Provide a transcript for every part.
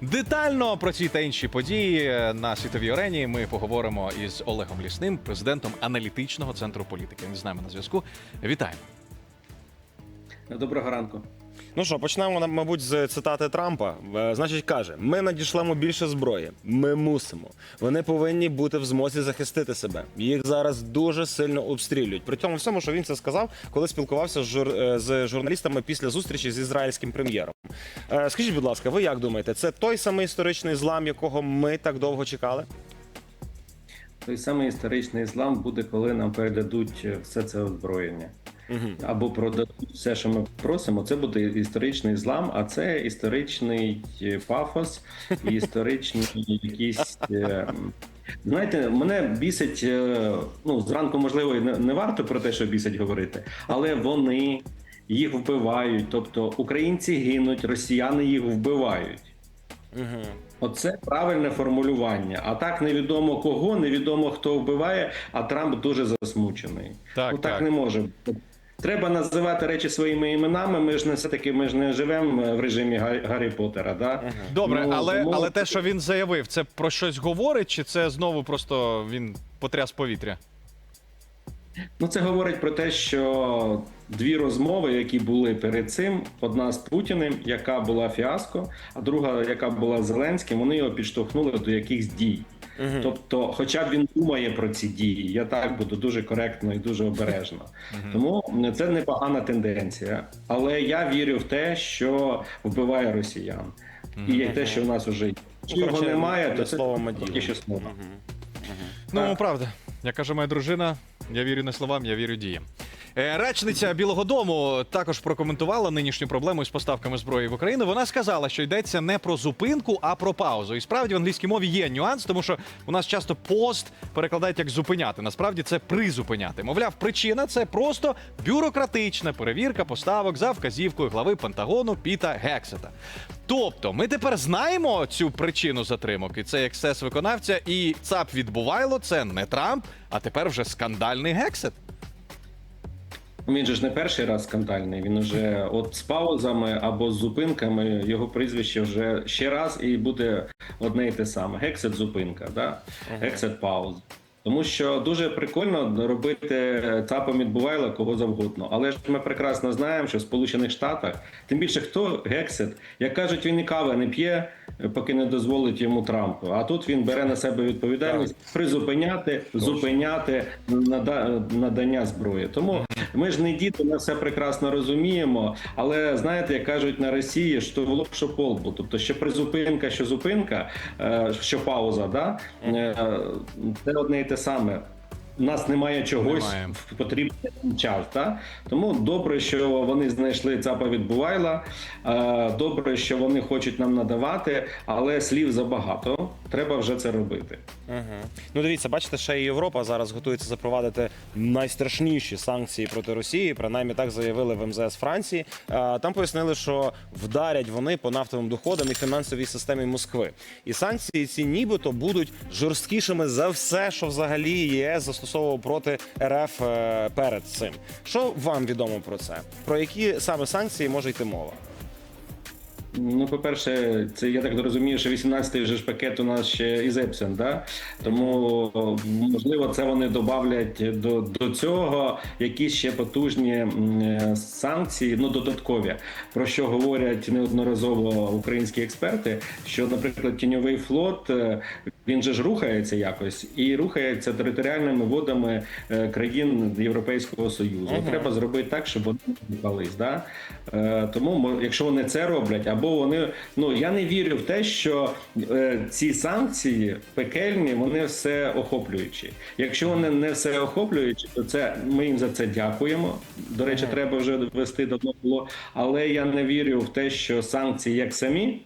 Детально про ці та інші події на світовій арені ми поговоримо із Олегом Лісним, президентом аналітичного центру політики. Він з нами на зв'язку. Вітаємо. Доброго ранку. Ну що, почнемо, мабуть, з цитати Трампа. Е, Значить, каже: ми надішлемо більше зброї. Ми мусимо. Вони повинні бути в змозі захистити себе. Їх зараз дуже сильно обстрілюють. При цьому всьому, що він це сказав, коли спілкувався з, жур... е, з журналістами після зустрічі з ізраїльським прем'єром. Е, Скажіть, будь ласка, ви як думаєте, це той самий історичний злам, якого ми так довго чекали? Той самий історичний іслам буде, коли нам передадуть все це озброєння. Або продадуть все, що ми просимо. Це буде історичний злам, а це історичний е, пафос і історичні якісь. е, Знаєте, мене бісить. е, Ну, зранку, можливо, і не, варто про те, що бісить говорити, але вони їх вбивають. Тобто українці гинуть, росіяни їх вбивають. Угу. Оце правильне формулювання. А так невідомо кого, невідомо хто вбиває, а Трамп дуже засмучений. Так, ну так, так. не може. Треба називати речі своїми іменами. Ми ж не все таки ми ж не живемо в режимі Га- Гаррі Поттера. Да? Добре, Ну, але, тому- але те, що він заявив, це про щось говорить, чи це знову просто він потряс повітря? Ну, це говорить про те, що дві розмови, які були перед цим: одна з Путіним, яка була фіаско, а друга, яка була з Зеленським, вони його підштовхнули до якихось дій. Угу. Тобто, хоча б він думає про ці дії, я так буду дуже коректно і дуже обережно. Тому це непогана тенденція. Але я вірю в те, що вбиває росіян, і є те, що в нас вже є. Якщо немає, то це словом, а поки ділом. що слово. Ну, правда. Як каже моя дружина, я вірю не словам, я вірю діям. Е, Речниця Білого Дому також прокоментувала нинішню проблему з поставками зброї в Україну. Вона сказала, що йдеться не про зупинку, а про паузу. І справді в англійській мові є нюанс, тому що у нас часто пост перекладають як зупиняти. Насправді це призупиняти. Мовляв, причина це просто бюрократична перевірка поставок за вказівкою глави Пентагону Піта Гексета. Тобто, ми тепер знаємо цю причину затримок, і це ексцес виконавця, і ЦАП відбувайло це не Трамп, а тепер вже скандальний гексет. Він же ж не перший раз скандальний. Він вже от з паузами або з зупинками його прізвище вже ще раз і буде одне і те саме. Гексет зупинка, да? гексет пауз. Тому що дуже прикольно робити ЦАПом відбувайла кого завгодно. Але ж ми прекрасно знаємо, що в Сполучених Штатах, тим більше хто гексет, як кажуть, він і кави не п'є, поки не дозволить йому Трампу. А тут він бере на себе відповідальність призупиняти, зупиняти нада- надання зброї. Тому ми ж не діти, ми все прекрасно розуміємо. Але знаєте, як кажуть на Росії, що в що полбу. Тобто, що призупинка, що зупинка, е, що пауза, да? е, це одне і те саме. У нас немає чогось Немає. в час. Да? Тому добре, що вони знайшли ЦАПа відбувайла. Е, Добре, що вони хочуть нам надавати, але слів забагато. Треба вже це робити. Угу. Ну дивіться, бачите, ще і Європа зараз готується запровадити найстрашніші санкції проти Росії. Принаймні так заявили в МЗС Франції. Там пояснили, що вдарять вони по нафтовим доходам і фінансовій системі Москви. І санкції ці нібито будуть жорсткішими за все, що взагалі ЄС застосовував проти РФ е, перед цим. Що вам відомо про це? Про які саме санкції може йти мова? Ну, по-перше, це я так розумію, що 18-й вже ж пакет у нас ще із Епсен, да? Тому можливо це вони додавлять до, до цього якісь ще потужні е, санкції, ну додаткові, про що говорять неодноразово українські експерти. Що, наприклад, тіньовий флот е, він же ж рухається якось і рухається територіальними водами е, країн Європейського Союзу. Мгм. Треба зробити так, щоб вони рухались. Да? Е, тому якщо вони це роблять, або вони ну я не вірю в те, що е, ці санкції пекельні, вони все охоплюючі. Якщо вони не все охоплюючі, то це ми їм за це дякуємо. До речі, треба вже ввести давно було. Але я не вірю в те, що санкції як самі.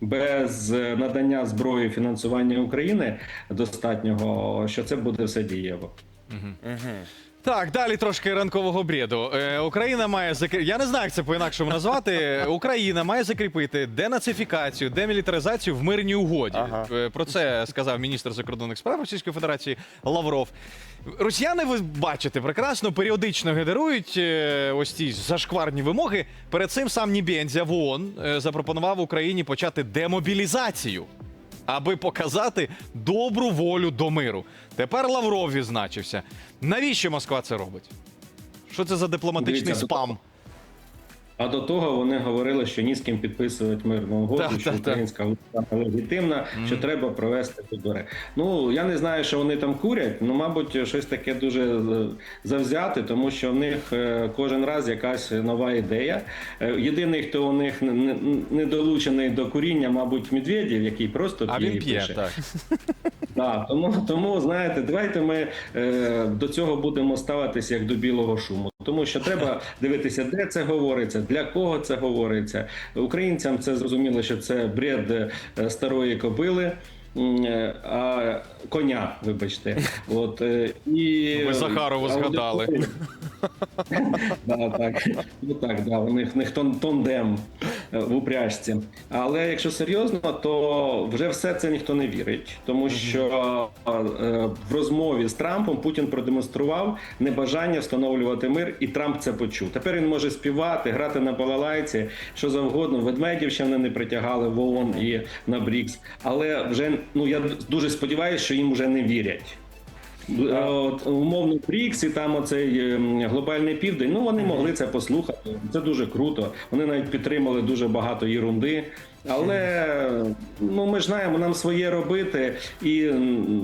Без е, надання зброї фінансування України достатнього, що це буде все дієво. Угу. Так, далі трошки ранкового бреду. Е, Україна має закрі... Я не знаю, як це по-інакшому назвати. Україна має закріпити денацифікацію, демілітаризацію в мирній угоді. Ага. Е, Про це сказав міністр закордонних справ Російської Федерації Лавров. Росіяни, ви бачите, прекрасно періодично генерують е, ось ці зашкварні вимоги. Перед цим сам Нібензя в ООН е, запропонував Україні почати демобілізацію аби показати добру волю до миру. Тепер Лавров відзначився. Навіщо Москва це робить? Що це за дипломатичний Дивіться, спам? А до того вони говорили, що ні з ким підписувати мирну угоду, Так, що так, українська влада легітимна, що треба провести вибори. Ну я не знаю, що вони там курять. Ну, мабуть, щось таке дуже е, завзяти, тому що в них е, кожен раз якась нова ідея. Е, Єдиний, хто у них не- долучений до куріння, мабуть, Медведєв, який просто А п'є він і п'є, так. Так, тому, тому знаєте, давайте ми е, до цього будемо ставитися як до білого шуму. Тому що треба дивитися, де це говориться, для кого це говориться. Українцям це зрозуміло, що це бред е, старої кобили. е, А коня, вибачте, от е, і Ви Захарову а згадали. так. Ну так, да, у них, них тон- тондем в упряжці. Але якщо серйозно, то вже все це ніхто не вірить, тому що е, в розмові з Трампом Путін продемонстрував небажання встановлювати мир, і Трамп це почув. Тепер він може співати, грати на балалайці, що завгодно. Ведмедів ще вони не притягали в ООН і на БРІКС. Але вже ну я дуже сподіваюся, що їм вже не вірять. От, умовно БРІКС і там оцей ем, глобальний південь. Ну вони могли це послухати. Це дуже круто. Вони навіть підтримали дуже багато єрунди. Але ну ми ж знаємо, нам своє робити, і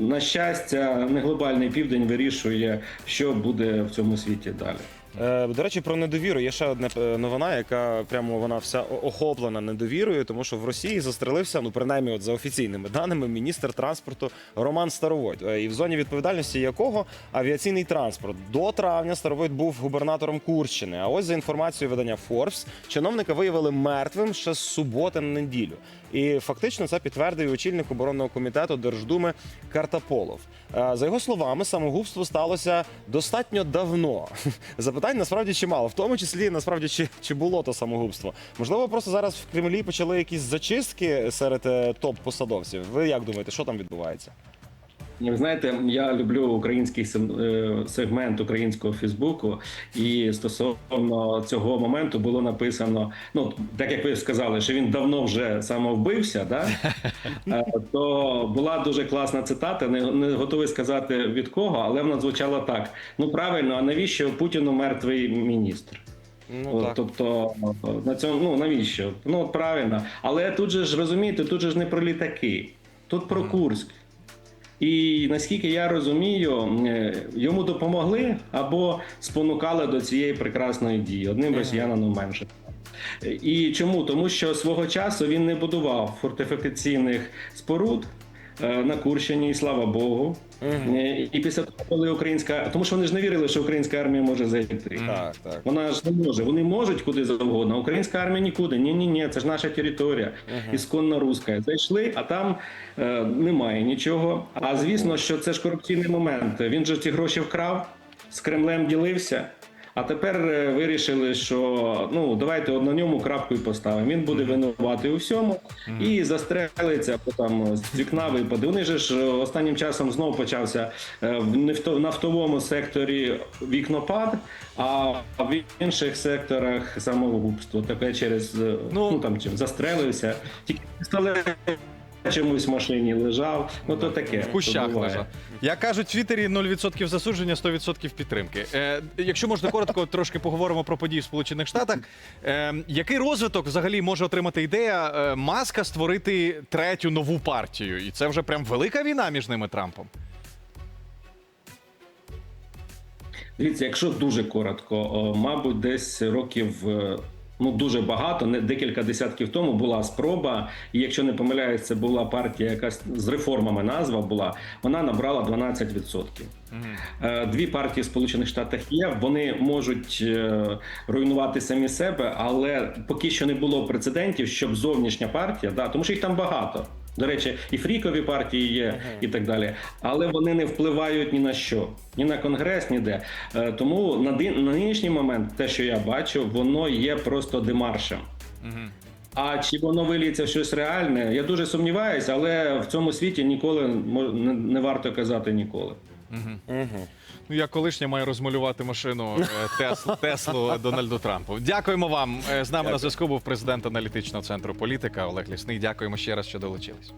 на щастя, не глобальний південь вирішує, що буде в цьому світі далі. Е, До речі, про недовіру є ще одна е, новина, яка прямо вона вся охоплена недовірою, тому що в Росії застрелився, ну принаймні, от за офіційними даними, міністр транспорту Роман Старовойт, е, і в зоні відповідальності якого авіаційний транспорт до травня Старовойт був губернатором Курщини. А ось за інформацією видання Forbes, чиновника виявили мертвим ще з суботи на неділю. І фактично це підтвердив очільник оборонного комітету Держдуми Картаполов. За його словами, самогубство сталося достатньо давно. Запитань насправді чимало, в тому числі насправді чи, чи було то самогубство. Можливо, просто зараз в Кремлі почали якісь зачистки серед е, топ-посадовців. Ви як думаєте, що там відбувається? Ви знаєте, я люблю український е, сегмент українського Фейсбуку, і стосовно цього моменту було написано: ну так як ви сказали, що він давно вже самовбився, да? Е, то була дуже класна цитата. Не, не готовий сказати від кого, але вона звучала так: ну правильно, а навіщо Путіну мертвий міністр? Ну От, тобто на цьому ну навіщо? Ну правильно. Але тут же ж розумієте, тут же ж не про літаки, тут про Курськ. І наскільки я розумію, е, йому допомогли або спонукали до цієї прекрасної дії одним росіянином менше. І чому? Тому що свого часу він не будував фортифікаційних споруд на Курщині, і слава Богу. Е, І після того, коли українська, тому що вони ж не вірили, що українська армія може зайти. Так, так. Вона ж не може. Вони можуть куди завгодно. а Українська армія нікуди. Ні, ні, ні, це ж наша територія, ісконно руська. Зайшли, а там е, немає нічого. А звісно, що це ж корупційний момент. Він же ці гроші вкрав, з Кремлем ділився. А тепер е, вирішили, що ну давайте на ньому крапку і поставимо. Він буде винуватий у всьому і застрелиться, або там з вікна випаде. Вони же ж е, останнім часом знову почався е, в нафтовому секторі вікнопад, а в інших секторах самогубство. Таке через Ну, ну, там чим застрелився, тільки пістолет чомусь в машині лежав. Ну то таке В кущах то лежав. Як кажуть, в Твіттері 0% засудження, 100% підтримки. Е, якщо можна коротко, трошки поговоримо про події в Сполучених Штатах. Е, який розвиток взагалі може отримати ідея е, Маска створити третю нову партію? І це вже прям велика війна між ними Трампом. Дивіться, якщо дуже коротко, мабуть, десь років. Ну, дуже багато, не декілька десятків тому була спроба, і якщо не помиляюсь, це була партія, якась з реформами назва була. Вона набрала 12%. Е, Дві партії в Сполучених Штатах є. Вони можуть е, руйнувати самі себе, але поки що не було прецедентів, щоб зовнішня партія, да, тому що їх там багато. До речі, і фрікові партії є, і так далі. Але вони не впливають ні на що, ні на конгрес, ніде. Е, Тому на, ди- на нинішній момент, те, що я бачу, воно є просто демаршем. А чи воно виліється в щось реальне? Я дуже сумніваюся, але в цьому світі ніколи не варто казати ніколи. Ну, я колишня маю розмалювати машину е, Тес- Теслу Дональду Трампу. Дякуємо вам. Е, З нами на зв'язку був президент аналітичного центру політика Олег Лісний. Дякуємо ще раз, що долучились.